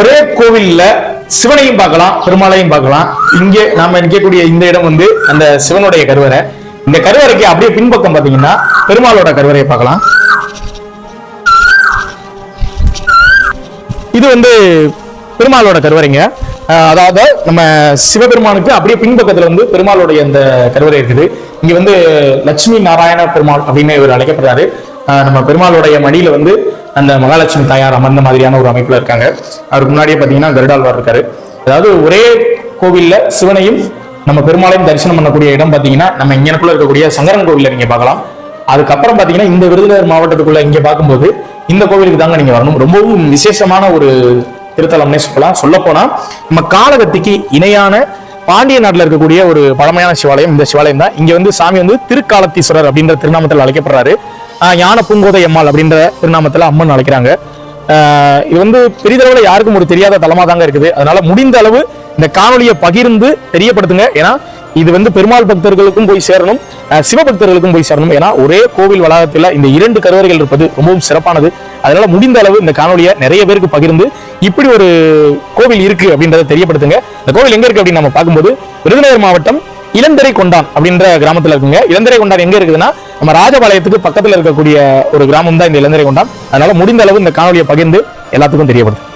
ஒரே கோவில்ல சிவனையும் பார்க்கலாம் பெருமாளையும் பார்க்கலாம். இங்கே நாம நிற்கக்கூடிய இந்த இடம் வந்து அந்த சிவனுடைய கருவறை. இந்த கருவறைக்கு அப்படியே பின்பக்கம் பாத்தீங்கன்னா பெருமாளோட கருவறையை பார்க்கலாம். இது வந்து பெருமாளோட கருவறைங்க. அதாவது நம்ம சிவபெருமானுக்கு அப்படியே பின்பக்கத்துல வந்து பெருமாளுடைய அந்த கருவறை இருக்குது. இங்க வந்து லட்சுமி நாராயண பெருமாள் அப்படின்னு இவர் அழைக்கப்படுறாரு. நம்ம பெருமாளுடைய மடியில வந்து அந்த மகாலட்சுமி தாயார் அமர்ந்த மாதிரியான ஒரு அமைப்புல இருக்காங்க. அவருக்கு முன்னாடியே பாத்தீங்கன்னா கருடாழ்வார் இருக்காரு. அதாவது ஒரே கோவில்ல சிவனையும் நம்ம பெருமாளையும் தரிசனம் பண்ணக்கூடிய இடம் பாத்தீங்கன்னா நம்ம இங்கனக்குள்ள இருக்கக்கூடிய சங்கரன் கோவில நீங்க பார்க்கலாம். அதுக்கப்புறம் பாத்தீங்கன்னா இந்த விருதுநகர் மாவட்டத்துக்குள்ள இங்க பார்க்கும்போது இந்த கோவிலுக்கு தாங்க நீங்க வரணும். ரொம்பவும் விசேஷமான ஒரு திருத்தலம்னே சொல்லலாம். சொல்ல போனா நம்ம காலகத்திக்கு இணையான பாண்டிய நாட்டில் இருக்கக்கூடிய ஒரு பழமையான சிவாலயம் இந்த சிவாலயம் தான். இங்க வந்து சாமி வந்து திருக்காலத்தீஸ்வரர் அப்படின்ற திருநாமத்தில் அழைக்கப்படுறாரு. ஞான பூங்கோதை அம்மாள் அப்படின்ற திருநாமத்தில் அம்மன் அழைக்கிறாங்க. இது வந்து பெரிதளவுல யாருக்கும் ஒரு தெரியாத தலமா தாங்க இருக்குது. அதனால முடிந்த அளவு இந்த காணொலியை பகிர்ந்து தெரியப்படுத்துங்க. ஏன்னா இது வந்து பெருமாள் பக்தர்களுக்கும் போய் சேரணும் சிவபக்தர்களுக்கும் போய் சேரணும். ஏன்னா ஒரே கோவில் வளாகத்தில் இந்த இரண்டு கருவறைகள் இருப்பது ரொம்பவும் சிறப்பானது. அதனால முடிந்த அளவு இந்த காணொலியை நிறைய பேருக்கு பகிர்ந்து இப்படி ஒரு கோவில் இருக்கு அப்படின்றத தெரியப்படுத்துங்க. இந்த கோவில் எங்க இருக்கு அப்படின்னு நம்ம பார்க்கும்போது விருதுநகர் மாவட்டம் இளந்தரை கொண்டான் அப்படின்ற கிராமத்துல இருக்குங்க. இளந்தரை கொண்டான் எங்க இருக்குதுன்னா நம்ம ராஜபாளையத்துக்கு பக்கத்துல இருக்கக்கூடிய ஒரு கிராமம் தான் இந்த இளந்தரை கொண்டான். அதனால முடிந்த அளவு இந்த காணொலியை பகிர்ந்து எல்லாத்துக்கும் தெரியப்படுது